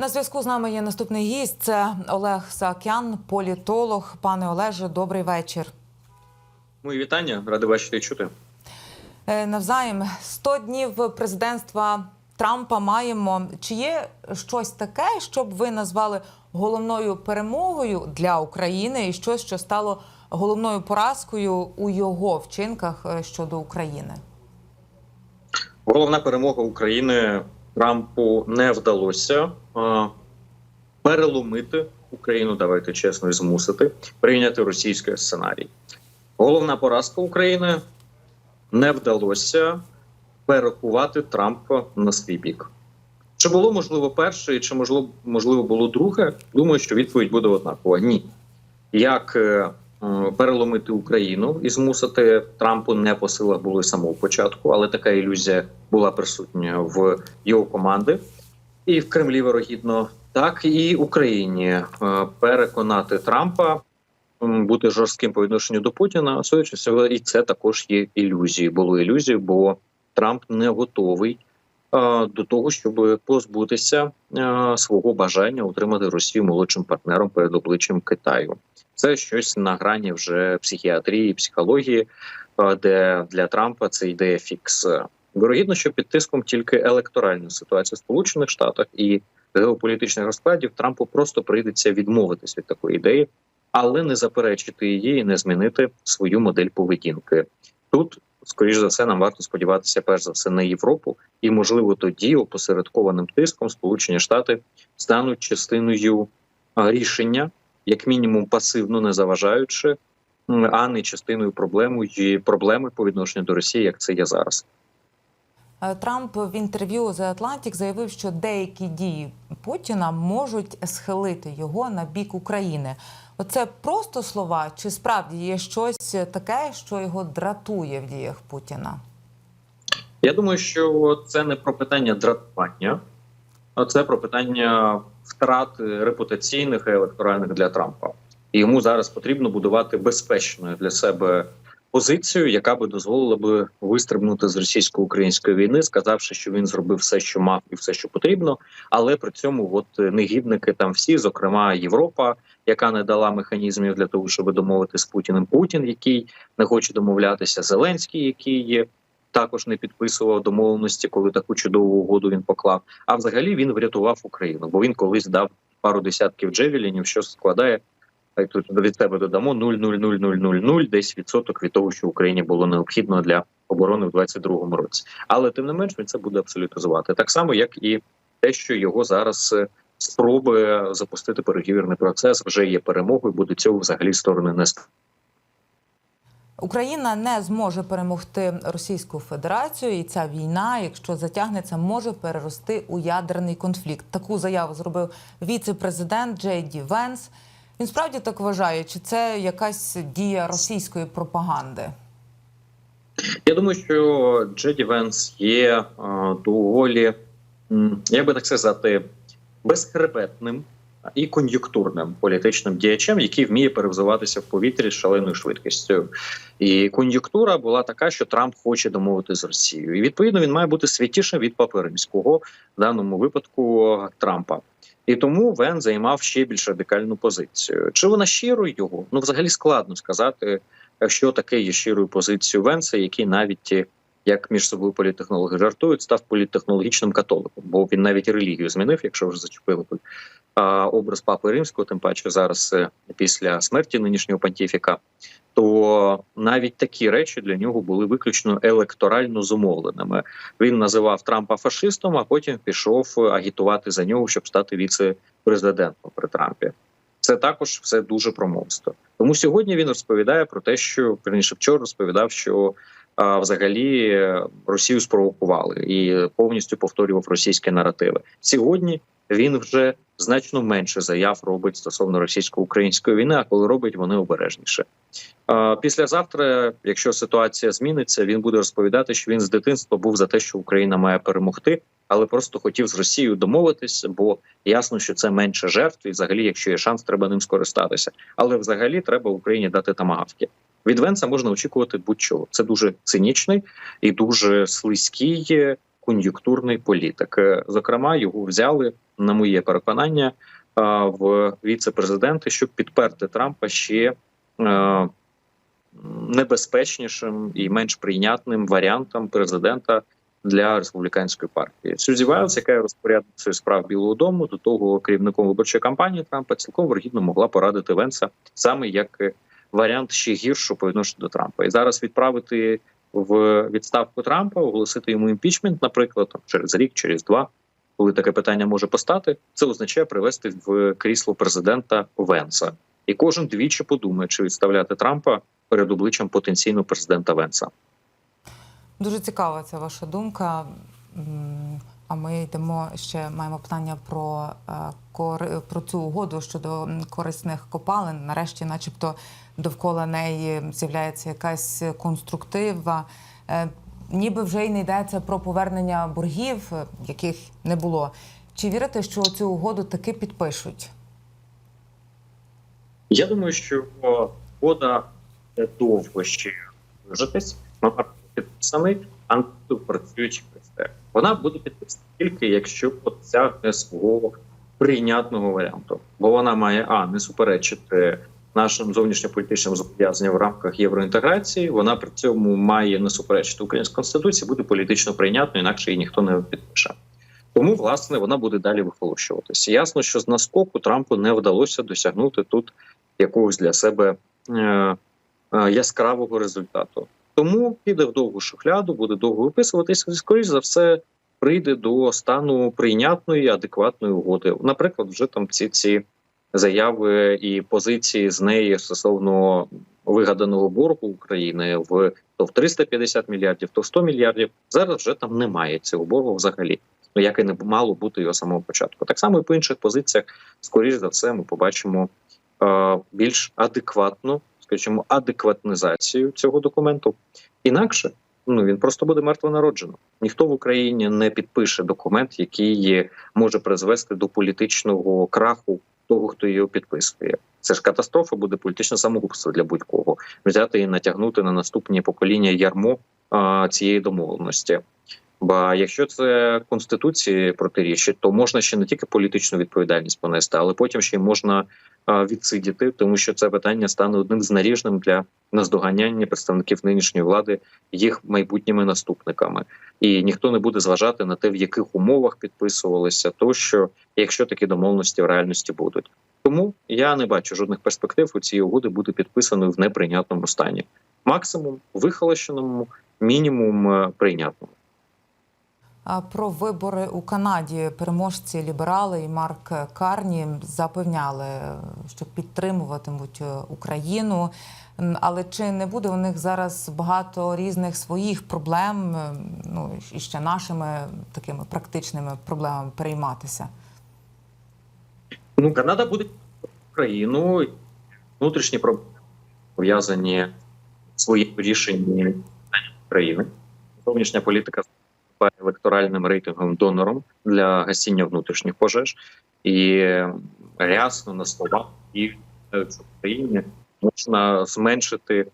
На зв'язку з нами є наступний гість. Це Олег Саакян, політолог. Пане Олеже, добрий вечір. Мої вітання, радий бачити і чути. Е, Навзаєм 100 днів президентства Трампа маємо. Чи є щось таке, щоб ви назвали головною перемогою для України, і щось, що стало головною поразкою у його вчинках е, щодо України? Головна перемога України Трампу не вдалося переломити Україну. Давайте чесно і змусити прийняти російський сценарій. Головна поразка України не вдалося перекувати Трампа на свій бік. Чи було можливо перше, і чи можливо можливо було друге? Думаю, що відповідь буде однакова. Ні. Як е, переломити Україну і змусити Трампу не по силах було з самого початку, але така ілюзія була присутня в його команди і в Кремлі вирогідно, так і Україні е, переконати Трампа бути жорстким по відношенню до Путіна. Судячи з цього, і це також є ілюзією. Було ілюзією, бо Трамп не готовий. Е, До того щоб позбутися е, свого бажання утримати Росію молодшим партнером перед обличчям Китаю, це щось на грані вже психіатрії, психології, е, де для Трампа це ідея фікс. Вирогідно, що під тиском тільки електоральна ситуація в Сполучених Штатах і геополітичних розкладів Трампу просто прийдеться відмовитись від такої ідеї, але не заперечити її і не змінити свою модель поведінки. Тут, скоріш за все, нам варто сподіватися, перш за все, на Європу, і можливо тоді опосередкованим тиском Сполучені Штати стануть частиною рішення, як мінімум пасивно не заважаючи, а не частиною проблеми проблеми по відношенню до Росії, як це є зараз. Е, Трамп в інтерв'ю The Atlantic заявив, що деякі дії Путіна можуть схилити його на бік України. Оце просто слова, чи справді є щось таке, що його дратує в діях Путіна? Я думаю, що це не про питання дратування, а це про питання втрат репутаційних і електоральних для Трампа. І йому зараз потрібно будувати безпечною для себе позицію, яка би дозволила би вистрибнути з російсько-української війни, сказавши, що він зробив все, що мав, і все, що потрібно. Але при цьому, от негідники там всі, зокрема Європа, яка не дала механізмів для того, щоб домовити з Путіним Путін, який не хоче домовлятися, Зеленський, який є також не підписував домовленості, коли таку чудову угоду він поклав. А взагалі він врятував Україну, бо він колись дав пару десятків джевелінів, що складає тут від себе додамо 0,00000 десь відсоток від того, що Україні було необхідно для оборони в 22-му році. Але тим не менш він це буде абсолютизувати так само, як і те, що його зараз е, спроби запустити переговірний процес вже є перемогою, бо до цього взагалі сторони не Україна не зможе перемогти Російську Федерацію, і ця війна, якщо затягнеться, може перерости у ядерний конфлікт. Таку заяву зробив віце-президент Джей Ді Венс. Він справді так вважає, чи це якась дія російської пропаганди? Я думаю, що Джеді Венс є е, доволі, як би так сказати, безхребетним і кон'юнктурним політичним діячем, який вміє перевзуватися в повітрі з шаленою швидкістю. І кон'юнктура була така, що Трамп хоче домовити з Росією. І відповідно він має бути святішим від Папи Римського в даному випадку Трампа. І тому Вен займав ще більш радикальну позицію. Чи вона щирою його? Ну, взагалі складно сказати, що таке є щирою позицією Венса, який навіть як між собою політтехнологи жартують, став політтехнологічним католиком, бо він навіть релігію змінив, якщо вже зачепили образ папи римського, тим паче зараз е, після смерті нинішнього понтіфіка, то навіть такі речі для нього були виключно електорально зумовленими. Він називав Трампа фашистом, а потім пішов агітувати за нього, щоб стати віце-президентом при Трампі. Це також все дуже промовсто. Тому сьогодні він розповідає про те, що верніше вчора розповідав, що взагалі Росію спровокували і повністю повторював російські наративи. Сьогодні він вже значно менше заяв робить стосовно російсько-української війни. А коли робить, вони обережніше. Післязавтра, якщо ситуація зміниться, він буде розповідати, що він з дитинства був за те, що Україна має перемогти, але просто хотів з Росією домовитись, бо ясно, що це менше жертв, і взагалі, якщо є шанс, треба ним скористатися. Але взагалі треба Україні дати тамагавки. Від Венса можна очікувати будь-чого. Це дуже цинічний і дуже слизький кон'юнктурний політик. Е, Зокрема, його взяли на моє переконання е, в віце-президенти, щоб підперти Трампа ще е, небезпечнішим і менш прийнятним варіантом президента для республіканської партії. Сюзі Вайлз, яка є розпорядницею справ Білого Дому, до того керівником виборчої кампанії Трампа, цілком вергідно могла порадити Венса саме як е, варіант ще гіршого по відношенню до Трампа. І зараз відправити в відставку Трампа, оголосити йому імпічмент, наприклад, там, через рік, через два, коли таке питання може постати, це означає привести в крісло президента Венса. І кожен двічі подумає, чи відставляти Трампа перед обличчям потенційного президента Венса. Дуже цікава ця ваша думка. А ми йдемо ще маємо питання про, е, про цю угоду щодо корисних копалин. Нарешті, начебто, довкола неї з'являється якась конструктива. Е, Ніби вже й не йдеться про повернення боргів, е, яких не було. Чи вірите, що цю угоду таки підпишуть? Я думаю, що угода довго ще вижитись. Вона підписаний, а. Вона буде підписана тільки якщо досягне свого прийнятного варіанту, бо вона має а не суперечити нашим зовнішньополітичним зобов'язанням в рамках євроінтеграції. Вона при цьому має не суперечити українській конституції, буде політично прийнятною, інакше її ніхто не підпише. Тому власне вона буде далі вихолощуватися. Ясно, що з наскоку Трампу не вдалося досягнути тут якогось для себе е, е, яскравого результату. Тому піде в довгу шухляду, буде довго виписуватися. і, Скоріш за все, прийде до стану прийнятної, адекватної угоди. Наприклад, вже там ці ці заяви і позиції з неї стосовно вигаданого боргу України в то в 350 мільярдів, то в 100 мільярдів. Зараз вже там немає цього боргу взагалі. Ну, як і не мало бути його самого початку. Так само і по інших позиціях, скоріш за все, ми побачимо е, більш адекватну, скажімо, адекватнизацію цього документу. Інакше ну він просто буде мертвонароджено. Ніхто в Україні не підпише документ, який може призвести до політичного краху того, хто його підписує. Це ж катастрофа буде політичне самогубство для будь-кого. Взяти і натягнути на наступні покоління ярмо а, цієї домовленості. Бо якщо це конституції протирічить, то можна ще не тільки політичну відповідальність понести, але потім ще й можна відсидіти, тому що це питання стане одним з наріжним для наздоганяння представників нинішньої влади їх майбутніми наступниками, і ніхто не буде зважати на те, в яких умовах підписувалися, тощо, якщо такі домовленості в реальності будуть. Тому я не бачу жодних перспектив у цій угоди бути підписаною в неприйнятному стані. Максимум вихолощеному, мінімум е, прийнятному. Про вибори у Канаді переможці ліберали і Марк Карні запевняли, що підтримуватимуть е, Україну. Але чи не буде у них зараз багато різних своїх проблем, е, ну і ще нашими такими практичними проблемами перейматися? Ну, Канада буде Україну, внутрішні проблеми пов'язані своїм рішенням України. Зовнішня політика є електоральним рейтингом донором для гасіння внутрішніх пожеж і рясно на словах і в Україні можна зменшити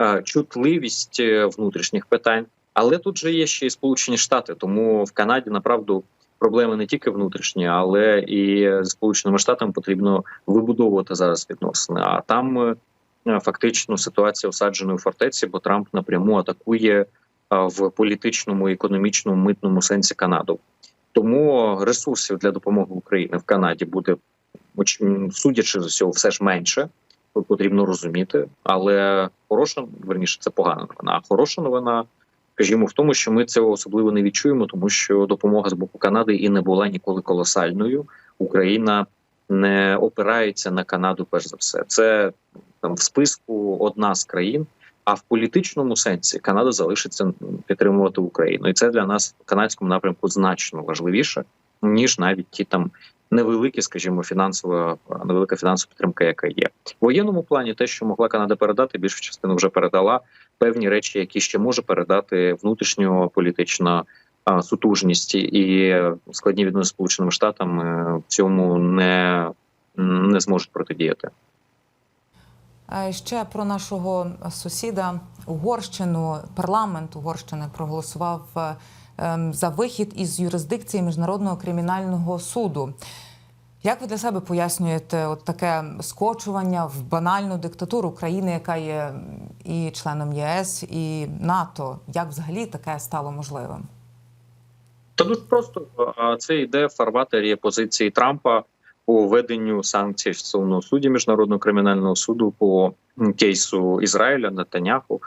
е, чутливість е, внутрішніх питань. Але тут же є ще й Сполучені Штати, тому в Канаді направду проблеми не тільки внутрішні, але і з Сполученими Штатами потрібно вибудовувати зараз відносини. А там е, фактично ситуація осадженої фортеці, бо Трамп напряму атакує в політичному, економічному, митному сенсі Канаду. Тому ресурсів для допомоги Україні в Канаді буде судячи з усього, все ж менше. Потрібно розуміти, але хороша верніше це погана новина. А хороша новина, скажімо, в тому, що ми цього особливо не відчуємо, тому що допомога з боку Канади і не була ніколи колосальною. Україна не опирається на Канаду. Перш за все, це там в списку одна з країн. А в політичному сенсі Канада залишиться підтримувати Україну, і це для нас в канадському напрямку значно важливіше ніж навіть ті там невеликі, скажімо, фінансова невелика фінансова підтримка, яка є в воєнному плані. Те, що могла Канада передати, більшу частину вже передала певні речі, які ще може передати внутрішньополітична а, сутужність і складні відносини з сполученими штатами в цьому не, не зможуть протидіяти. Ще про нашого сусіда Угорщину. Парламент Угорщини проголосував е, ем, за вихід із юрисдикції міжнародного кримінального суду. Як ви для себе пояснюєте от таке скочування в банальну диктатуру країни, яка є і членом ЄС і НАТО? Як взагалі таке стало можливим? Та дуже просто це йде в фарватері позиції Трампа по введенню санкцій стосовно судді міжнародного кримінального суду по кейсу Ізраїля Нетаняху.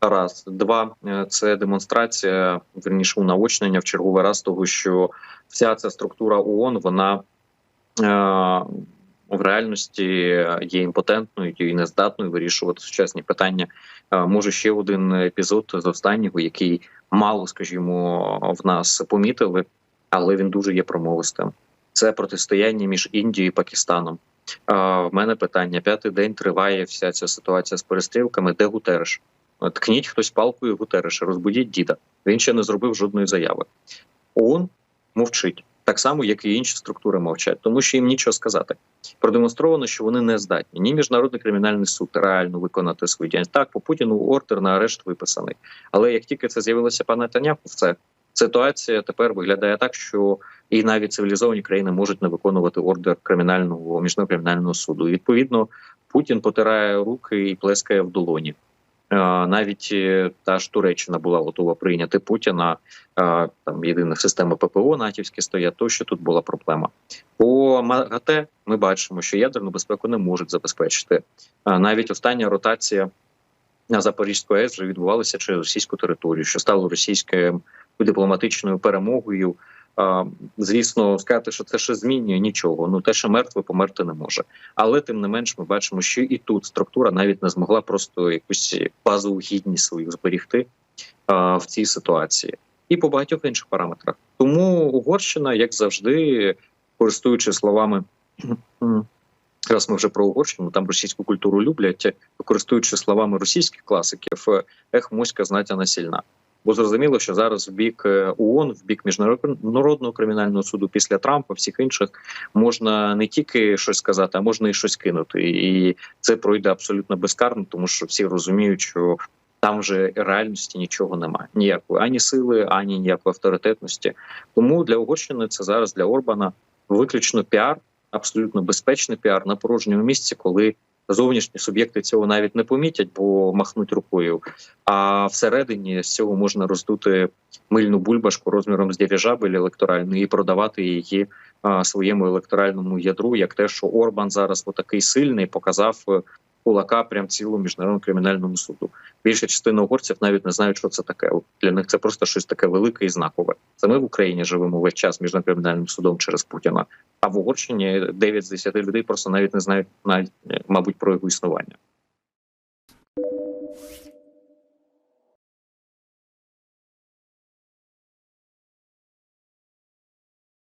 Раз два е, це демонстрація, верніше унаочнення в черговий раз того, що вся ця структура ООН, вона е, в реальності є імпотентною і нездатною вирішувати сучасні питання. Е, Може ще один епізод з останнього, який мало, скажімо, в нас помітили, але він дуже є промовистим. Це протистояння між Індією і Пакистаном. А, в мене питання: п'ятий день триває вся ця ситуація з перестрілками. Де Гутереш? Ткніть хтось палкою Гутереша, розбудіть діда. Він ще не зробив жодної заяви. ООН мовчить так само, як і інші структури мовчать, тому що їм нічого сказати. Продемонстровано, що вони не здатні. Ні міжнародний кримінальний суд реально виконати свою діяльність. Так, по Путіну ордер на арешт виписаний. Але як тільки це з'явилося пан Нетаняху, це ситуація тепер виглядає так, що і навіть цивілізовані країни можуть не виконувати ордер кримінального міжнародного кримінального суду. І відповідно Путін потирає руки і плескає в долоні. Е, Навіть е, та ж Туреччина була готова прийняти Путіна. Е, Там єдина система ППО натівські стоять. То що тут була проблема по МАГАТЕ. Ми бачимо, що ядерну безпеку не можуть забезпечити. Навіть остання ротація на Запорізьку АЕС вже відбувалася через російську територію, що стало російською дипломатичною перемогою. Звісно, сказати, що це ще змінює нічого. Ну те, що мертве померти не може. Але тим не менш, ми бачимо, що і тут структура навіть не змогла просто якусь базову гідність свою зберігти а, в цій ситуації, і по багатьох інших параметрах. Тому Угорщина, як завжди, користуючись словами. Раз ми вже про Угорщину, там російську культуру люблять, користуючись словами російських класиків, ех, моська знатяна сильна. Бо зрозуміло, що зараз в бік е, ООН, в бік міжнародного кримінального суду після Трампа, всіх інших можна не тільки щось сказати, а можна і щось кинути. І це пройде абсолютно безкарно, тому що всі розуміють, що там вже реальності нічого немає. Ніякої ані сили, ані ніякої авторитетності. Тому для Угорщини це зараз для Орбана виключно піар, абсолютно безпечний піар на порожньому місці, коли зовнішні суб'єкти цього навіть не помітять, бо махнуть рукою. А всередині з цього можна роздути мильну бульбашку розміром з дирижабель електоральної і продавати її своєму електоральному ядру, як те, що Орбан зараз отакий сильний показав кулака прям цілому міжнародному кримінальному суду. Більша частина угорців навіть не знають, що це таке. Для них це просто щось таке велике і знакове. Це ми в Україні живемо весь час міжнародним кримінальним судом через Путіна. А в Угорщині 9 з 10 людей просто навіть не знають навіть, мабуть, про його існування.